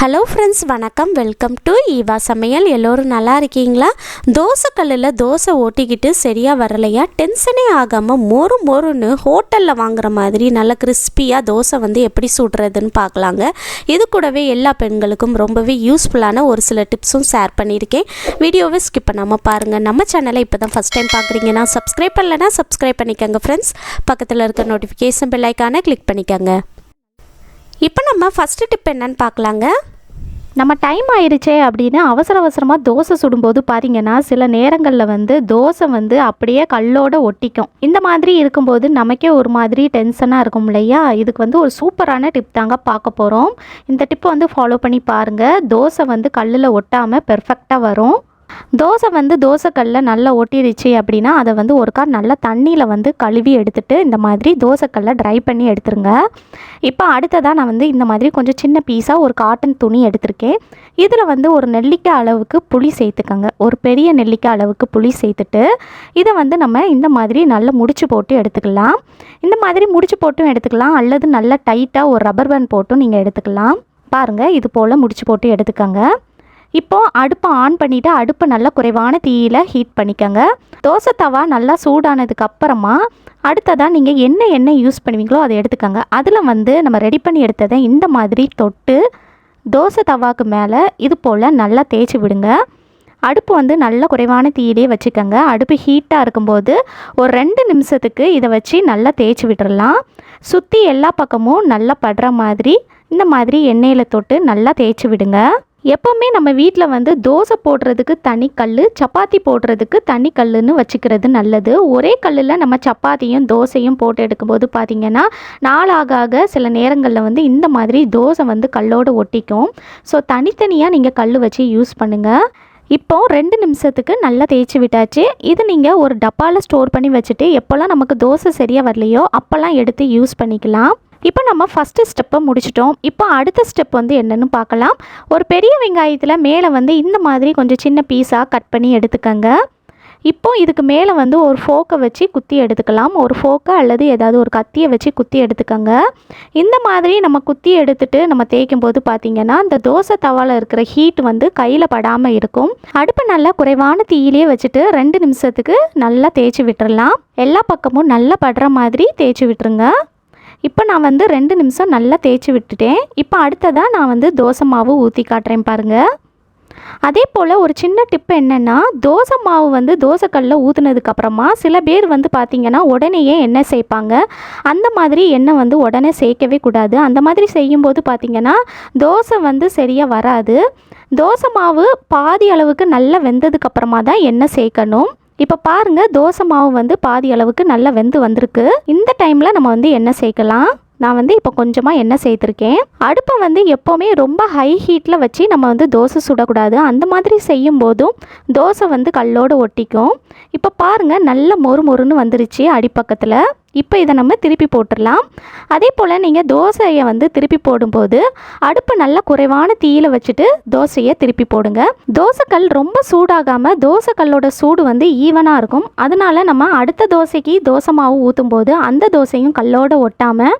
Hello friends வணக்கம். Welcome to Eva Samayal. எல்லோரும் நல்லா இருக்கீங்களா? தோசைக்கல்லில் தோசை ஓட்டிக்கிட்டு சரியாக வரலையா? டென்ஷனே ஆகாமல் மொறு மொறுன்னு ஹோட்டலில் வாங்குற மாதிரி நல்ல கிறிஸ்பியாக தோசை வந்து எப்படி சுடுறதுன்னு பார்க்கலாங்க. இது கூடவே எல்லா பெண்களுக்கும் ரொம்பவே யூஸ்ஃபுல்லான ஒரு சில டிப்ஸும் ஷேர் பண்ணியிருக்கேன். வீடியோவை ஸ்கிப் பண்ணாமல் பாருங்கள் நம்ம சேனலை இப்போ தான் ஃபஸ்ட் டைம் பார்க்குறீங்கன்னா சப்ஸ்கிரைப் பண்ணலைன்னா சப்ஸ்கிரைப் பண்ணிக்கோங்க ஃப்ரெண்ட்ஸ் பக்கத்தில் இருக்க நோட்டிஃபிகேஷன் பெல் ஐக்கானை கிளிக் பண்ணிக்கோங்க. இப்போ நம்ம ஃபஸ்ட்டு டிப் என்னன்னு பார்க்கலாங்க. நம்ம டைம் ஆயிடுச்சே அப்படின்னு அவசர அவசரமாக தோசை சுடும்போது பார்த்தீங்கன்னா சில நேரங்களில் வந்து தோசை வந்து அப்படியே கல்லோட ஒட்டிக்கும். இந்த மாதிரி இருக்கும்போது நமக்கே ஒரு மாதிரி டென்ஷனாக இருக்கும் இல்லையா? இதுக்கு வந்து ஒரு சூப்பரான டிப் தாங்க பார்க்க போகிறோம் இந்த டிப்பை வந்து ஃபாலோ பண்ணி பாருங்கள் தோசை வந்து கல்லில் ஒட்டாமல் பெர்ஃபெக்டாக வரும். தோசை வந்து தோசைக்கல்லில் நல்லா ஒட்டிடுச்சு அப்படின்னா அதை வந்து ஒருக்கா நல்லா தண்ணியில் வந்து கழுவி எடுத்துகிட்டு இந்த மாதிரி தோசைக்கல்லை ட்ரை பண்ணி எடுத்துருங்க. இப்போ அடுத்ததாக நான் வந்து இந்த மாதிரி கொஞ்சம் சின்ன பீஸாக ஒரு காட்டன் துணி எடுத்திருக்கேன். இதில் வந்து ஒரு நெல்லிக்காய் அளவுக்கு புளி சேர்த்துக்கோங்க. ஒரு பெரிய நெல்லிக்காய் அளவுக்கு புளி சேர்த்துட்டு இதை வந்து நம்ம இந்த மாதிரி நல்லா முடிச்சு போட்டு எடுத்துக்கலாம். இந்த மாதிரி முடிச்சு போட்டும் எடுத்துக்கலாம். அல்லது நல்லா டைட்டாக ஒரு ரப்பர் பேண்ட் போட்டும் நீங்கள் எடுத்துக்கலாம். பாருங்கள் இது போல் முடிச்சு போட்டு எடுத்துக்கோங்க. இப்போது அடுப்பை ஆன் பண்ணிவிட்டு அடுப்பை நல்லா குறைவான தீயில் ஹீட் பண்ணிக்கோங்க. தோசை தவா நல்லா சூடானதுக்கு அப்புறமா அடுத்ததாக நீங்கள் என்ன எண்ணெய் யூஸ் பண்ணுவீங்களோ அதை எடுத்துக்கோங்க. அதில் வந்து நம்ம ரெடி பண்ணி எடுத்ததை இந்த மாதிரி தொட்டு தோசை தவாக்கு மேலே இது போல் நல்லா தேய்ச்சி விடுங்க. அடுப்பு வந்து நல்ல குறைவான தீயிலே வச்சுக்கோங்க. அடுப்பு ஹீட்டாக இருக்கும்போது ஒரு ரெண்டு நிமிஷத்துக்கு இதை வச்சு நல்லா தேய்ச்சி விட்டுறலாம். சுற்றி எல்லா பக்கமும் நல்லா படுற மாதிரி இந்த மாதிரி எண்ணெயில் தொட்டு நல்லா தேய்ச்சி விடுங்க. எப்போவுமே நம்ம வீட்டில் வந்து தோசை போடுறதுக்கு தனி கல் சப்பாத்தி போடுறதுக்கு தனி கல்லுன்னு வச்சுக்கிறது நல்லது. ஒரே கல்லில் நம்ம சப்பாத்தியும் தோசையும் போட்டு எடுக்கும்போது பார்த்திங்கன்னா நாளாக ஆக சில நேரங்களில் வந்து இந்த மாதிரி தோசை வந்து கல்லோடு ஒட்டிக்கும். ஸோ தனித்தனியாக நீங்கள் கல் வச்சு யூஸ் பண்ணுங்கள் இப்போ ரெண்டு நிமிஷத்துக்கு நல்லா தேய்ச்சி விட்டாச்சு. இது நீங்கள் ஒரு டப்பாவில் ஸ்டோர் பண்ணி வச்சுட்டு எப்போல்லாம் நமக்கு தோசை சரியாக வரலையோ அப்போல்லாம் எடுத்து யூஸ் பண்ணிக்கலாம். இப்போ நம்ம ஃபஸ்ட்டு ஸ்டெப்பை முடிச்சிட்டோம். இப்போ அடுத்த ஸ்டெப் வந்து என்னென்னு பார்க்கலாம். ஒரு பெரிய வெங்காயத்தில் மேலே வந்து இந்த மாதிரி கொஞ்சம் சின்ன பீஸாக கட் பண்ணி எடுத்துக்கங்க. இப்போ இதுக்கு மேலே வந்து ஒரு ஃபோக்கை வச்சு குத்தி எடுத்துக்கலாம். ஒரு ஃபோக்கை அல்லது ஏதாவது ஒரு கத்தியை வச்சு குத்தி எடுத்துக்கோங்க. இந்த மாதிரி நம்ம குத்தி எடுத்துட்டு நம்ம தேய்க்கும் போது பார்த்திங்கன்னா இந்த தோசை தவாவில் இருக்கிற ஹீட் வந்து கையில் படாமல் இருக்கும். அடுப்பு நல்லா குறைவான தீயிலே வச்சுட்டு ரெண்டு நிமிஷத்துக்கு நல்லா தேய்ச்சி விட்டுடலாம் எல்லா பக்கமும் நல்லா படுற மாதிரி தேய்ச்சி விட்டுருங்க. இப்போ நான் வந்து ரெண்டு நிமிஷம் நல்லா தேய்ச்சி விட்டுட்டேன். இப்போ அடுத்ததாக நான் வந்து தோசை மாவு ஊற்றி காட்டுறேன் பாருங்கள் அதே போல் ஒரு சின்ன டிப் என்னென்னா தோசை மாவு வந்து தோசைக்கல்லில் ஊற்றுனதுக்கப்புறமா சில பேர் வந்து பார்த்திங்கன்னா உடனேயே எண்ணெய் சேர்ப்பாங்க அந்த மாதிரி எண்ணெய் வந்து உடனே சேர்க்கவே கூடாது. அந்த மாதிரி செய்யும்போது பார்த்திங்கன்னா தோசை வந்து சரியாக வராது. தோசை மாவு பாதி அளவுக்கு நல்லா வெந்ததுக்கப்புறமா தான் எண்ணெய் சேர்க்கணும் இப்போ பாருங்கள் தோசை மாவு வந்து பாதி அளவுக்கு நல்லா வெந்து வந்திருக்கு. இந்த டைமில் நம்ம வந்து எண்ணெய் சேர்க்கலாம். நான் வந்து இப்போ கொஞ்சமாக எண்ணெய் சேர்த்துருக்கேன். அடுப்பை வந்து எப்போவுமே ரொம்ப ஹை ஹீட்டில் வச்சு நம்ம வந்து தோசை சுடக்கூடாது. அந்த மாதிரி செய்யும் போதும் தோசை வந்து கல்லோடு ஒட்டிக்கும். இப்போ பாருங்கள் நல்ல மொறு மொறுன்னு வந்துருச்சு அடிப்பக்கத்தில். இப்போ இதை நம்ம திருப்பி போட்டுடலாம். அதே போல் நீங்கள் தோசையை வந்து திருப்பி போடும்போது அடுப்பு நல்லா குறைவான தீயில் வச்சுட்டு தோசையை திருப்பி போடுங்க. தோசைக்கல் ரொம்ப சூடாகாமல் தோசைக்கல்லோட சூடு வந்து ஈவனாக இருக்கும். அதனால நம்ம அடுத்த தோசைக்கு தோசை மாவு ஊற்றும் போது அந்த தோசையும் கல்லோடு ஒட்டாமல்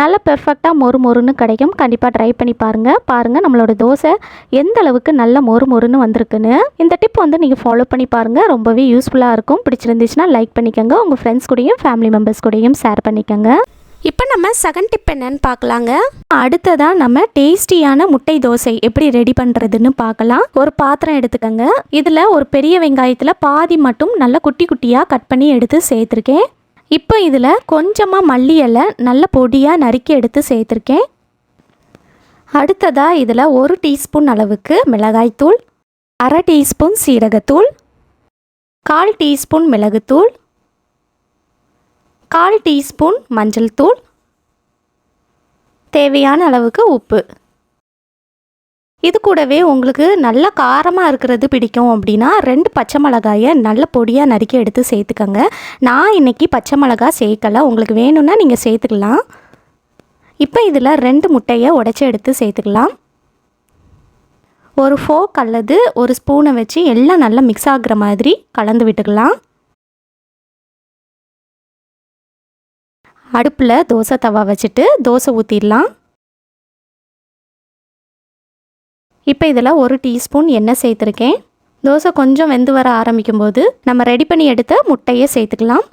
நல்லா பெர்ஃபெக்டாக மொறு மொறுன்னு கிடைக்கும். கண்டிப்பாக ட்ரை பண்ணி பாருங்கள் பாருங்கள் நம்மளோட தோசை எந்த அளவுக்கு நல்ல மொறு மொறுன்னு வந்திருக்குன்னு. இந்த டிப் வந்து நீங்கள் ஃபாலோ பண்ணி பாருங்கள் ரொம்பவே யூஸ்ஃபுல்லாக இருக்கும். பிடிச்சிருந்துச்சுன்னா லைக் பண்ணிக்கோங்க. உங்கள் ஃப்ரெண்ட்ஸ் கூடயும் ஃபேமிலி மெம்பர்ஸ் கூடயும் ஷேர் பண்ணிக்கோங்க. இப்போ நம்ம செகண்ட் டிப் என்னன்னு பார்க்கலாங்க. அடுத்ததாக நம்ம டேஸ்டியான முட்டை தோசை எப்படி ரெடி பண்ணுறதுன்னு பார்க்கலாம். ஒரு பாத்திரம் எடுத்துக்கோங்க. இதில் ஒரு பெரிய வெங்காயத்தில் பாதி மட்டும் நல்லா குட்டி குட்டியாக கட் பண்ணி எடுத்து சேர்த்துருக்கேன். இப்போ இதில் கொஞ்சமாக மல்லி இலை நல்ல பொடியாக நறுக்கி எடுத்து சேர்த்துருக்கேன். அடுத்ததாக இதில் ஒரு டீஸ்பூன் அளவுக்கு மிளகாய்த்தூள் அரை டீஸ்பூன் சீரகத்தூள் கால் டீஸ்பூன் மிளகுத்தூள் கால் டீஸ்பூன் மஞ்சள் தூள். தேவையான அளவுக்கு உப்பு. இது கூடவே உங்களுக்கு நல்ல காரமாக இருக்கிறது பிடிக்கும் அப்படின்னா ரெண்டு பச்சை மிளகாயை நல்ல பொடியாக நறுக்கி எடுத்து சேர்த்துக்கோங்க. நான் இன்றைக்கி பச்சை மிளகாய் சேர்க்கலை. உங்களுக்கு வேணும்னா நீங்கள் சேர்த்துக்கலாம். இப்போ இதில் ரெண்டு முட்டையை உடச்சி எடுத்து சேர்த்துக்கலாம். ஒரு ஃபோக் அல்லது ஒரு ஸ்பூனை வச்சு எல்லாம் நல்லா மிக்ஸ் ஆகுற மாதிரி கலந்து விட்டுக்கலாம். அடுப்பில் தோசை தவா வச்சுட்டு தோசை ஊற்றிடலாம் இப்போ இதில் ஒரு டீஸ்பூன் எண்ணெய் சேர்த்துருக்கேன். தோசை கொஞ்சம் வெந்து வர ஆரம்பிக்கும் போது நம்ம ரெடி பண்ணி எடுத்த முட்டையை சேர்த்துக்கலாம்.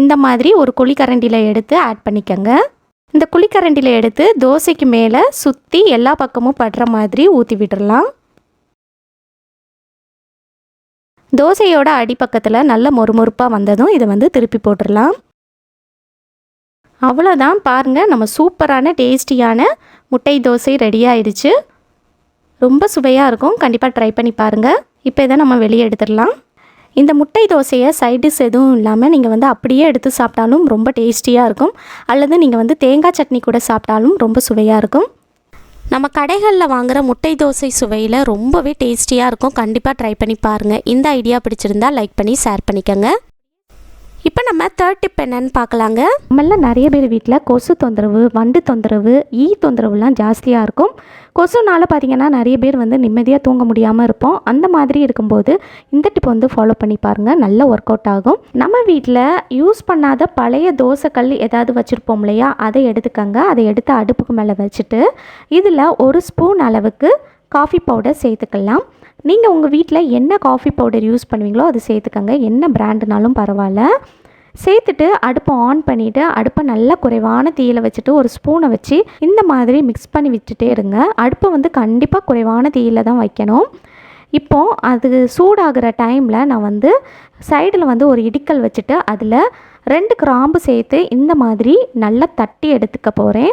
இந்த மாதிரி ஒரு குழிக்கரண்டியில் எடுத்து ஆட் பண்ணிக்கோங்க. இந்த குழிக்கரண்டியில் எடுத்து தோசைக்கு மேலே சுற்றி எல்லா பக்கமும் படுற மாதிரி ஊற்றி விட்டுடலாம் தோசையோட அடிப்பக்கத்தில் நல்ல மொறுமொறுப்பாக வந்ததும் இதை வந்து திருப்பி போட்டுடலாம் அவ்வளோதான் பாருங்கள் நம்ம சூப்பரான டேஸ்டியான முட்டை தோசை ரெடி ஆயிடுச்சு. ரொம்ப சுவையாக இருக்கும். கண்டிப்பாக ட்ரை பண்ணி பாருங்கள் இப்போ இதை நம்ம வெளியே எடுத்துடலாம். இந்த முட்டை தோசையை சைடிஷ் எதுவும் இல்லாமல் நீங்கள் வந்து அப்படியே எடுத்து சாப்பிட்டாலும் ரொம்ப டேஸ்டியாக இருக்கும். அல்லது நீங்கள் வந்து தேங்காய் சட்னி கூட சாப்பிட்டாலும் ரொம்ப சுவையாக இருக்கும். நம்ம கடைகளில் வாங்குகிற முட்டை தோசை சுவையில் ரொம்பவே டேஸ்டியாக இருக்கும். கண்டிப்பாக ட்ரை பண்ணி பாருங்கள் இந்த ஐடியா பிடிச்சிருந்தா லைக் பண்ணி ஷேர் பண்ணிக்கோங்க. இப்போ நம்ம தேர்ட் டிப் என்னன்னு பார்க்கலாங்க. நம்மள நிறைய பேர் வீட்டில் கொசு தொந்தரவு வண்டு தொந்தரவு ஈ தொந்தரவுலாம் ஜாஸ்தியாக இருக்கும். கொசுனால பார்த்தீங்கன்னா நிறைய பேர் வந்து நிம்மதியாக தூங்க முடியாமல் இருப்போம். அந்த மாதிரி இருக்கும்போது இந்த டிப் வந்து ஃபாலோ பண்ணி பாருங்கள் நல்ல ஒர்க் அவுட் ஆகும். நம்ம வீட்டில் யூஸ் பண்ணாத பழைய தோசைக்கல் ஏதாவது வச்சுருப்போம் இல்லையா? அதை எடுத்துக்கங்க. அதை எடுத்து அடுப்புக்கு மேலே வச்சுட்டு இதில் ஒரு ஸ்பூன் அளவுக்கு காஃபி பவுடர் சேர்த்துக்கலாம். நீங்கள் உங்கள் வீட்டில் என்ன காஃபி பவுடர் யூஸ் பண்ணுவீங்களோ அது சேர்த்துக்கங்க. என்ன பிராண்டுனாலும் பரவாயில்ல. சேர்த்துட்டு அடுப்பை ஆன் பண்ணிவிட்டு அடுப்பை நல்லா குறைவான தீயில் வச்சுட்டு ஒரு ஸ்பூனை வச்சு இந்த மாதிரி மிக்ஸ் பண்ணி விட்டுட்டே இருங்க. அடுப்பை வந்து கண்டிப்பாக குறைவான தீயில் தான் வைக்கணும். இப்போ அது சூடாகிற டைமில் நான் வந்து சைடில் வந்து ஒரு இடிக்கல் வச்சுட்டு அதில் ரெண்டு கிராம்பு சேர்த்து இந்த மாதிரி நல்லா தட்டி எடுத்துக்க போகிறேன்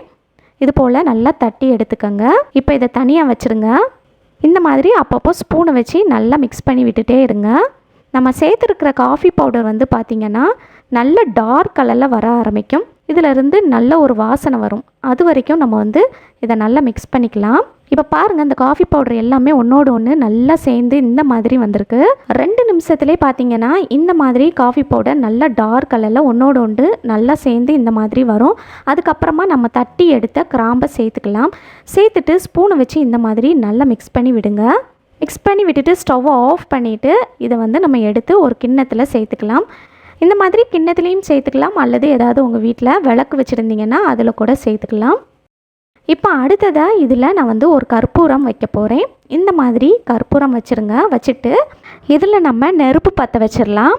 இது போல் நல்லா தட்டி எடுத்துக்கங்க. இப்போ இதை தனியாக வச்சுருங்க. இந்த மாதிரி அப்பப்போ ஸ்பூனை வச்சு நல்லா மிக்ஸ் பண்ணி விட்டுட்டே இருங்க. நம்ம சேர்த்துருக்கிற காஃபி பவுடர் வந்து பார்த்திங்கன்னா நல்ல டார்க் கலரில் வர ஆரம்பிக்கும். இதிலிருந்து நல்ல ஒரு வாசனை வரும். அது வரைக்கும் நம்ம வந்து இதை நல்லா மிக்ஸ் பண்ணிக்கலாம். இப்போ பாருங்கள் இந்த காஃபி பவுடர் எல்லாமே ஒன்றோடு ஒன்று நல்லா சேர்ந்து இந்த மாதிரி வந்திருக்கு. ரெண்டு நிமிஷத்துலேயே பார்த்தீங்கன்னா இந்த மாதிரி காஃபி பவுடர் நல்லா டார்க் கலரில் ஒன்றோடு ஒன்று நல்லா சேர்ந்து இந்த மாதிரி வரும். அதுக்கப்புறமா நம்ம தட்டி எடுத்த கிராம்பை சேர்த்துக்கலாம். சேர்த்துட்டு ஸ்பூனை வச்சு இந்த மாதிரி நல்லா மிக்ஸ் பண்ணி விடுங்க. மிக்ஸ் பண்ணி விட்டுட்டு ஸ்டவ்வை ஆஃப் பண்ணிவிட்டு இதை வந்து நம்ம எடுத்து ஒரு கிண்ணத்தில் சேர்த்துக்கலாம். இந்த மாதிரி கிண்ணத்துலேயும் சேர்த்துக்கலாம். அல்லது ஏதாவது உங்கள் வீட்டில் விளக்கு வச்சுருந்தீங்கன்னா அதில் கூட சேர்த்துக்கலாம். இப்போ அடுத்ததாக இதில் நான் வந்து ஒரு கற்பூரம் வைக்க போகிறேன் இந்த மாதிரி கற்பூரம் வச்சுருங்க. வச்சுட்டு இதில் நம்ம நெருப்பு பற்ற வச்சிடலாம்.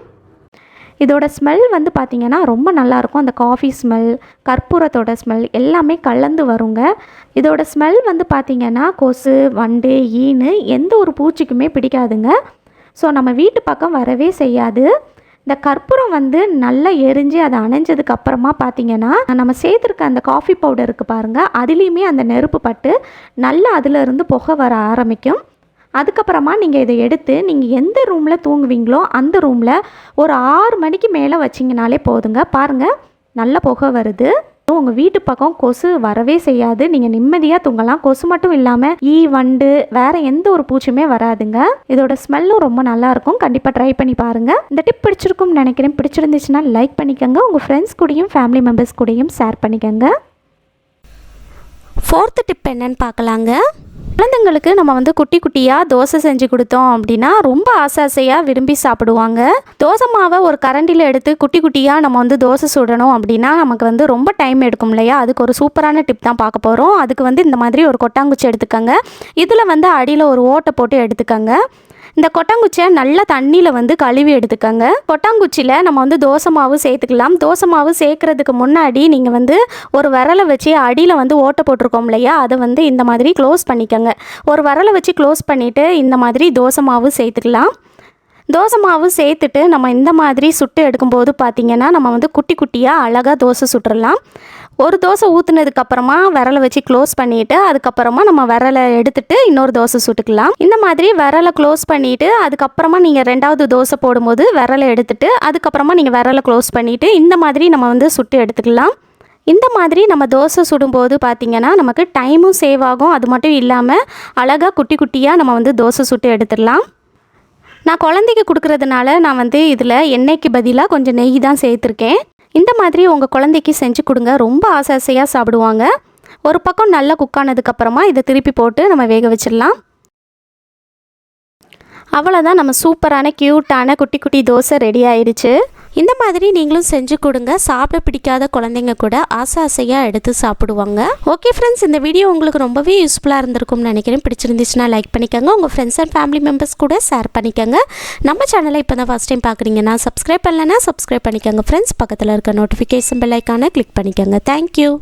இதோட ஸ்மெல் வந்து பார்த்திங்கன்னா ரொம்ப நல்லாயிருக்கும் அந்த காஃபி ஸ்மெல் கற்பூரத்தோட ஸ்மெல் எல்லாமே கலந்து வருங்க. இதோட ஸ்மெல் வந்து பார்த்திங்கன்னா கொசு வண்டு ஈனு எந்த ஒரு பூச்சிக்குமே பிடிக்காதுங்க. ஸோ நம்ம வீட்டு பக்கம் வரவே செய்யாது. இந்த கற்பூரம் வந்து நல்லா எரிஞ்சு அதை அணைஞ்சதுக்கு அப்புறமா பார்த்தீங்கன்னா நம்ம சேர்த்துருக்க அந்த காஃபி பவுடர் இருக்குது பாருங்கள் அதுலேயுமே அந்த நெருப்பு பட்டு நல்லா அதிலிருந்து புகை வர ஆரம்பிக்கும். அதுக்கப்புறமா நீங்கள் இதை எடுத்து நீங்கள் எந்த ரூமில் தூங்குவீங்களோ அந்த ரூமில் ஒரு ஆறு மணிக்கு மேலே வச்சிங்கனாலே போதுங்க. பாருங்கள் நல்ல புகை வருது. உங்கள் வீட்டு பக்கம் கொசு வரவே செய்யாது. நீங்கள் நிம்மதியாக தூங்கலாம். கொசு மட்டும் இல்லாமல் ஈ வண்டு வேற எந்த ஒரு பூச்சியுமே வராதுங்க. இதோட ஸ்மெல்லும் ரொம்ப நல்லா இருக்கும். கண்டிப்பாக ட்ரை பண்ணி பாருங்க. இந்த டிப் பிடிச்சிருக்கும்னு நினைக்கிறேன். பிடிச்சிருந்துச்சுன்னா லைக் பண்ணிக்கோங்க. உங்கள் ஃப்ரெண்ட்ஸ் கூடயும் ஃபேமிலி மெம்பர்ஸ் கூடயும் ஷேர் பண்ணிக்கோங்க. ஃபோர்த்து டிப் என்னன்னு பார்க்கலாங்க. குழந்தைங்களுக்கு நம்ம வந்து குட்டி குட்டியாக தோசை செஞ்சு கொடுத்தோம் அப்படின்னா ரொம்ப ஆசை ஆசையாக விரும்பி சாப்பிடுவாங்க. தோசை மாவை ஒரு கரண்டியில் எடுத்து குட்டி குட்டியாக நம்ம வந்து தோசை சுடணும் அப்படின்னா நமக்கு வந்து ரொம்ப டைம் எடுக்கும் இல்லையா? அதுக்கு ஒரு சூப்பரான டிப் தான் பார்க்க போகிறோம் அதுக்கு வந்து இந்த மாதிரி ஒரு கொட்டாங்குச்சி எடுத்துக்கோங்க. இதில் வந்து அடியில் ஒரு ஓட்டை போட்டு எடுத்துக்கோங்க. இந்த கொட்டாங்குச்சியை நல்லா தண்ணியில் வந்து கழுவி எடுத்துக்கோங்க. கொட்டாங்குச்சியில் நம்ம வந்து தோசை மாவு சேர்த்துக்கலாம். தோசை மாவு சேர்க்கறதுக்கு முன்னாடி நீங்கள் வந்து ஒரு விரலை வச்சு அடியில் வந்து ஓட்டை போட்டிருக்கோம் இல்லையா? அதை வந்து இந்த மாதிரி க்ளோஸ் பண்ணிக்கோங்க. ஒரு விரலை வச்சு க்ளோஸ் பண்ணிவிட்டு இந்த மாதிரி தோசை மாவு சேர்த்துக்கலாம். தோசை மாவு சேர்த்துட்டு நம்ம இந்த மாதிரி சுட்டு எடுக்கும்போது பார்த்திங்கன்னா நம்ம வந்து குட்டி குட்டியாக அழகாக தோசை சுட்டுறலாம். ஒரு தோசை ஊற்றுனதுக்கப்புறமா விரலை வச்சு க்ளோஸ் பண்ணிவிட்டு அதுக்கப்புறமா நம்ம விரலை எடுத்துட்டு இன்னொரு தோசை சுட்டுக்கலாம். இந்த மாதிரி விரலை க்ளோஸ் பண்ணிவிட்டு அதுக்கப்புறமா நீங்கள் ரெண்டாவது தோசை போடும்போது விரலை எடுத்துட்டு அதுக்கப்புறமா நீங்கள் விரலை க்ளோஸ் பண்ணிவிட்டு இந்த மாதிரி நம்ம வந்து சுட்டு எடுத்துக்கலாம். இந்த மாதிரி நம்ம தோசை சுடும்போது பார்த்திங்கன்னா நமக்கு டைமும் சேவ் ஆகும். அது மட்டும் இல்லாமல் அழகாக குட்டி குட்டியாக நம்ம வந்து தோசை சுட்டு எடுத்துடலாம். நான் குழந்தைக்கு கொடுக்கறதுனால நான் வந்து இதில் எண்ணெய்க்கு பதிலாக கொஞ்சம் நெய் தான் சேர்த்துருக்கேன். இந்த மாதிரி உங்கள் குழந்தைக்கு செஞ்சு கொடுங்க. ரொம்ப ஆசை ஆசையாக சாப்பிடுவாங்க. ஒரு பக்கம் நல்லா குக் ஆனதுக்கப்புறமா இதை திருப்பி போட்டு நம்ம வேக வச்சிடலாம். அவ்வளோதான் நம்ம சூப்பரான க்யூட்டான குட்டி குட்டி தோசை ரெடி ஆயிடுச்சு. இந்த மாதிரி நீங்களும் செஞ்சு கொடுங்க. சாப்பிட பிடிக்காத குழந்தைங்க கூட ஆசை ஆசையாக எடுத்து சாப்பிடுவாங்க. ஓகே ஃப்ரெண்ட்ஸ் இந்த வீடியோ உங்களுக்கு ரொம்பவே யூஸ்ஃபுல்லாக இருந்திருக்கும்னு நினைக்கிறேன். பிடிச்சிருந்துச்சுன்னா லைக் பண்ணிக்கோங்க. உங்கள் ஃப்ரெண்ட்ஸ் அண்ட் ஃபேமிலி மெம்பர்ஸ் கூட ஷேர் பண்ணிக்கோங்க. நம்ம சேனலை இப்போ தான் ஃபஸ்ட் டைம் பார்க்குறீங்கன்னா சப்ஸ்கிரைப் பண்ணலைன்னா சப்ஸ்கிரைப் பண்ணிக்கோங்க. ஃப்ரெண்ட்ஸ் பக்கத்தில் இருக்க நோட்டிஃபிகேஷன் பெல் ஐக்கானை கிளிக் பண்ணிக்கோங்க. Thank you